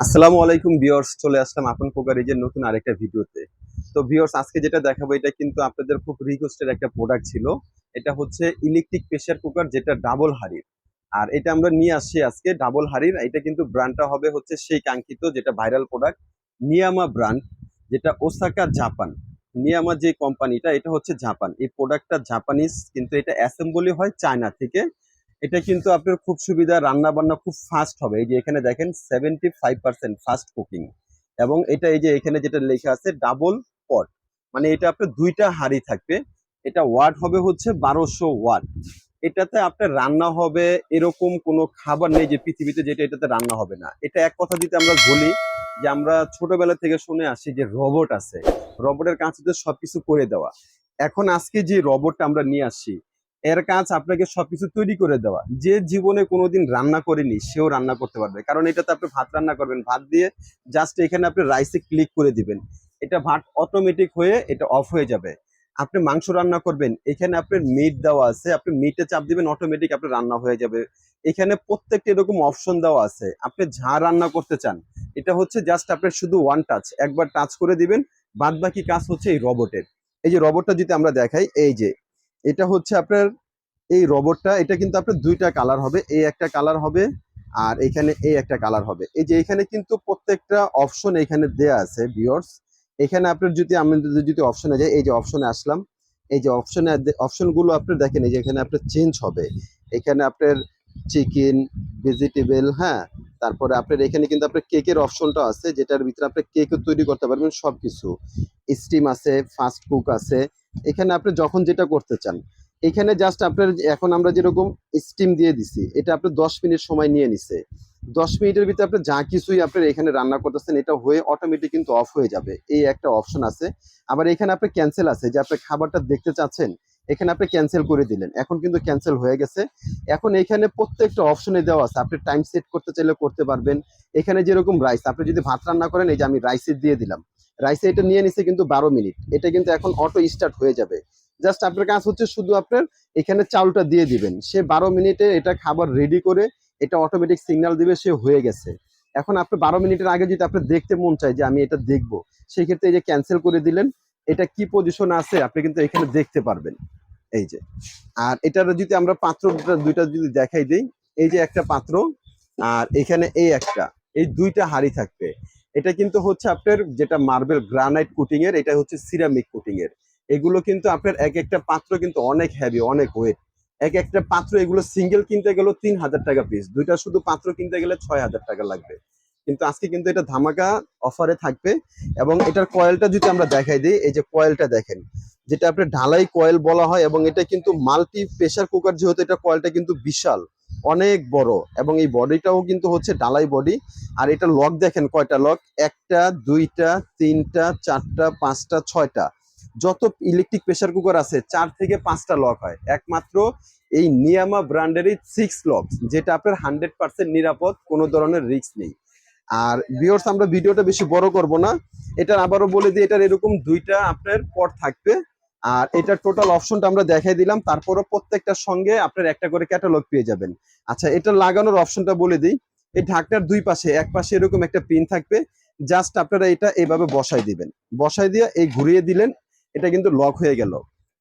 আসসালামু আলাইকুম ভিউয়ার্স, চলে আসলাম আপন কোকারিজের নতুন আরেকটা ভিডিওতে। তো ভিউয়ার্স, আজকে যেটা দেখাবো, এটা কিন্তু আপনাদের খুব রিকোয়েস্টের একটা প্রোডাক্ট ছিল। এটা হচ্ছে ইলেকট্রিক প্রেসার কুকার যেটা ডাবল হাড়ির। আর এটা আমরা নিয়ে আসছি আজকে ডাবল হাড়ির। এটা কিন্তু ব্র্যান্ডটা হবে হচ্ছে সেই কাঙ্ক্ষিত, যেটা ভাইরাল প্রোডাক্ট নিয়ামা ব্র্যান্ড যেটা ওসাকা জাপান নিয়ামা যে কোম্পানিটা এটা হচ্ছে জাপান এই প্রোডাক্টটা জাপানিজ কিন্তু এটা অ্যাসেম্বলি হয় চায়না থেকে। এটা কিন্তু আপনার খুব সুবিধা রান্না বান্না খুব ফাস্ট হবে। এই যে এখানে দেখেন seventy five percent fast cooking এবং এটা এই যে এখানে যেটা লেখা আছে ডাবল পট মানে এটা আপনার দুইটা হাঁড়ি থাকবে। এটা ওয়াট হবে হচ্ছে বারোশো ওয়াট এটাতে আপনার রান্না হবে এরকম কোনো খাবার নেই যে পৃথিবীতে যেটা এটাতে রান্না হবে না। এটা এক কথা যদি আমরা বলি যে আমরা ছোটবেলা থেকে শুনে আসি যে রোবট আছে। রোবটের কাজ হচ্ছে সবকিছু করে দেওয়া। এখন আজকে যে রোবটটা আমরা নিয়ে আসছি এর কাজ আপনাকে সবকিছু তৈরি করে দেওয়া। যে জীবনে কোনোদিন রান্না করেনি, সেও রান্না করতে পারবে। কারণ এটাতে আপনি ভাত রান্না করবেন। ভাত দিয়ে জাস্ট এখানে আপনি রাইসে ক্লিক করে দিবেন। এটা ভাত অটোমেটিক হয়ে এটা অফ হয়ে যাবে। আপনি মাংস রান্না করবেন। এখানে আপনার মিট দেওয়া আছে। আপনি মিটে চাপ দিবেন অটোমেটিক আপনার রান্না হয়ে যাবে। এখানে প্রত্যেকটা এরকম অপশন দেওয়া আছে। আপনি যা রান্না করতে চান, এটা হচ্ছে জাস্ট আপনার শুধু ওয়ান টাচ একবার টাচ করে দিবেন বাদ বাকি কাজ হচ্ছে এই রবটের এই যে রবটটা যদি আমরা দেখাই, এই যে এটা হচ্ছে আপনার এই রোবটটা, এটা কিন্তু আপনার দুইটা কালার হবে, এই একটা কালার হবে আর এখানে এই একটা কালার হবে। এই যে এখানে কিন্তু প্রত্যেকটা অপশন এখানে দেয়া আছে ভিউয়ার্স এখানে আপনার যদি, আমি যদি অপশনে যাই, এই যে অপশনে আসলাম, এই যে অপশনে অপশনগুলো আপনি দেখেন, এই যে এখানে আপনার চেঞ্জ হবে। এখানে আপনার চিকেন ভেজিটেবল হ্যাঁ? তারপরে আপনার এখানে কিন্তু আপনার কেকের অপশনটা আছে, যেটার ভিতরে আপনি কেকও তৈরি করতে পারবেন সব কিছু স্টিম আছে ফাস্ট কুক আছে এখানে আপনি যখন যেটা করতে চান, এখানে জাস্ট আপনার এখন আমরা যেরকম স্টিম দিয়ে দিছি, এটা আপনার দশ মিনিট সময় নিয়ে নিছে। দশ মিনিটের ভিতরে আপনি যা কিছুই আপনার এখানে রান্না করতেছেন, এটা হয়ে অটোমেটিক কিন্তু অফ হয়ে যাবে। এই একটা অপশন আছে। আবার এখানে আপনি ক্যান্সেল আছে, যে আপনি খাবারটা দেখতে চাচ্ছেন, এখানে আপনি ক্যান্সেল করে দিলেন। এখন কিন্তু ক্যান্সেল হয়ে গেছে। এখন এখানে প্রত্যেকটা অপশনে দেওয়া আছে। আপনি টাইম সেট করতে চাইলে করতে পারবেন। এখানে যেরকম রাইস আপনি যদি ভাত রান্না করেন, এই যে আমি রাইসে দিয়ে দিলাম। রাইসে এটা নিয়ে নিছে কিন্তু বারো মিনিট। এটা কিন্তু এখন অটো স্টার্ট হয়ে যাবে। জাস্ট আপনার কাজ হচ্ছে শুধু আপনার এখানে চাউলটা দিয়ে দিবেন। সে বারো মিনিটে এটা খাবার রেডি করে এটা অটোমেটিক সিগন্যাল দিবে, সে হয়ে গেছে। এখন আপনি বারো মিনিটের আগে যদি আপনার দেখতে মন চায় যে আমি এটা দেখব সেই ক্ষেত্রে এই যে ক্যান্সেল করে দিলেন, এটা কি পজিশন আছে আপনি কিন্তু এখানে দেখতে পারবেন। এই যে। আর এটার যদি আমরা পাত্র দুইটা যদি দেখাই দিই, এই যে একটা পাত্র আর এখানে এই একটা, এই দুইটা হাড়ি থাকবে। এটা কিন্তু হচ্ছে আপনার যেটা মার্বেল গ্রানাইট কুটিং এর, এটা হচ্ছে সিরামিক কুটিং এর। এগুলো কিন্তু আপনার এক একটা পাত্র কিন্তু অনেক হেভি অনেক ওয়েট এক একটা পাত্র, এগুলো সিঙ্গেল কিনতে গেলেও তিন হাজার টাকা পিস দুইটা শুধু পাত্র কিনতে গেলে ছয় হাজার টাকা লাগবে। কিন্তু আজকে কিন্তু এটা ধামাকা অফারে থাকবে এবং এটার কয়েলটা যদি আমরা দেখাই দিই, এই যে কয়েলটা দেখেন, যেটা আপনার ঢালাই কয়েল বলা হয় এবং এটা কিন্তু মাল্টি প্রেসার কুকার যেহেতু, এটা কয়েলটা কিন্তু বিশাল। অনেক বড় এবং এই বডিটাও কিন্তু হচ্ছে ডালাই বডি। আর এটা লক দেখেন কয়টা লক? একটা, দুইটা, তিনটা, চারটা, পাঁচটা, ছয়টা। যত ইলেকট্রিক প্রেসার কুকার আছে, চার থেকে পাঁচটা লক হয়। একমাত্র এই নিয়ামা ব্র্যান্ডেরই সিক্স লক যেটা আপনার হান্ড্রেড পার্সেন্ট নিরাপদ, কোনো ধরনের রিস্ক নেই। আর বিয়র্স আমরা ভিডিওটা বেশি বড় করব না। এটা আবারও বলে দিই, এটার এরকম দুইটা আপনার পট থাকবে। আর এটার টোটাল অপশনটা আমরা দেখাই দিলাম, তারপরও প্রত্যেকটার সঙ্গে আপনার একটা করে ক্যাটালগ পেয়ে যাবেন। আচ্ছা এটা লাগানোর অপশনটা বলে দিই, এই ঢাকনার দুই পাশে, এক পাশে এরকম একটা পিন থাকবে জাস্ট আপনারা এটা এইভাবে বসাই দিবেন। বসাই দিয়ে এই ঘুরিয়ে দিলেন, এটা কিন্তু লক হয়ে গেল।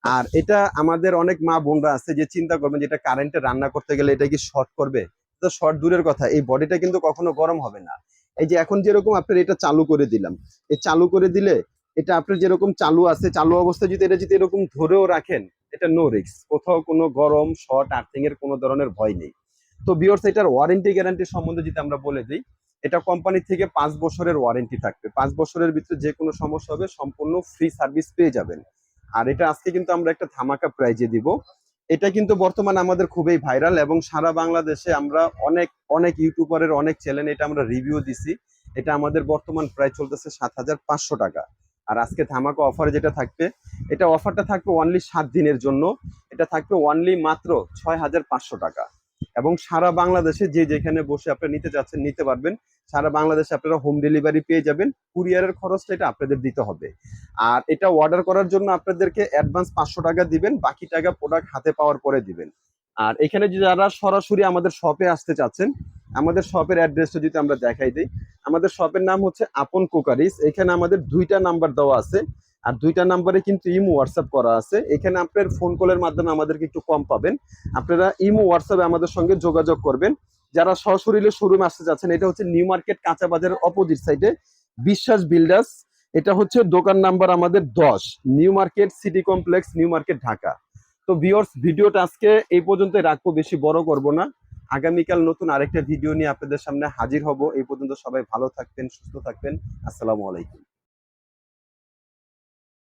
আর এটা আমাদের অনেক মা বোনরা আছে যে চিন্তা করবেন যে এটা কারেন্টে রান্না করতে গেলে এটা কি শর্ট করবে? তো শর্ট দূরের কথা, এই বডিটা কিন্তু কখনো গরম হবে না। এই যে এখন যেরকম আপনার এটা চালু করে দিলাম, এই চালু করে দিলে এটা আপনার যেরকম চালু আছে, চালু অবস্থায় যদি এটা যদি এরকম ধরেও রাখেন, এটা নো রিস্ক কোথাও কোনো গরম শর্ট আর্থিং এর কোনো ধরনের ভয় নেই। তো বিয়র্স এটার ওয়ারেন্টি গ্যারান্টি সম্বন্ধে যদি আমরা বলে দিই, এটা কোম্পানি থেকে পাঁচ বছরের ওয়ারেন্টি থাকবে। পাঁচ বছরের ভিতরে যে কোনো সমস্যা হবে, সম্পূর্ণ ফ্রি সার্ভিস পেয়ে যাবেন। আর এটা আজকে কিন্তু আমরা একটা ধামাকা প্রাইজে দিব। এটা কিন্তু বর্তমানে আমাদের খুবই ভাইরাল এবং সারা বাংলাদেশে আমরা অনেক অনেক ইউটিউবারের অনেক চ্যানেল এটা আমরা রিভিউ দিছি। এটা আমাদের বর্তমান প্রায় চলতেছে সাত হাজার পাঁচশো টাকা। আর আজকে ধামাকা অফার যেটা থাকবে, এটা অফারটা থাকবে ওনলি সাত দিনের জন্য। এটা থাকবে ওনলি মাত্র ছয় হাজার পাঁচশো টাকা। এবং সারা বাংলাদেশে যে যেখানে বসে আপনি নিতে চাচ্ছেন নিতে পারবেন। সারা বাংলাদেশে আপনারা হোম ডেলিভারি পেয়ে যাবেন। কুরিয়ারের খরচটা এটা আপনাদের দিতে হবে। আর এটা অর্ডার করার জন্য আপনাদেরকে অ্যাডভান্স পাঁচশো টাকা দিবেন, বাকি টাকা প্রোডাক্ট হাতে পাওয়ার পরে দিবেন। আর এখানে যারা সরাসরি আমাদের শপে আসতে চাচ্ছেন আমাদের শপের অ্যাড্রেসটা যদি আমরা দেখাই দিই, আমাদের শপের নাম হচ্ছে আপন কুকারিস। এখানে আমাদের দুইটা নাম্বার দেওয়া আছে, আর দুইটা নাম্বারে কিন্তু ইমো হোয়াটসঅ্যাপ করা আছে। এখানে আপনার ফোন কলের মাধ্যমে আমাদেরকে একটু কম পাবেন। আপনারা ইমো হোয়াটসঅ্যাপে আমাদের সঙ্গে যোগাযোগ করবেন। যারা সশরীরে শোরুমে আসতে যাচ্ছেন, এটা হচ্ছে নিউ মার্কেট কাঁচা বাজারের অপোজিট সাইডে বিশ্বাস বিল্ডার্স এটা হচ্ছে দোকান নাম্বার আমাদের দশ new market city complex new market Dhaka তো ভিওর্স ভিডিওটা আজকে এই পর্যন্তই রাখব, বেশি বড় করব না। আগামীকাল নতুন আরেকটা ভিডিও নিয়ে আপনাদের সামনে হাজির হব। এই পর্যন্ত সবাই ভালো থাকবেন, সুস্থ থাকবেন। আসসালামু আলাইকুম।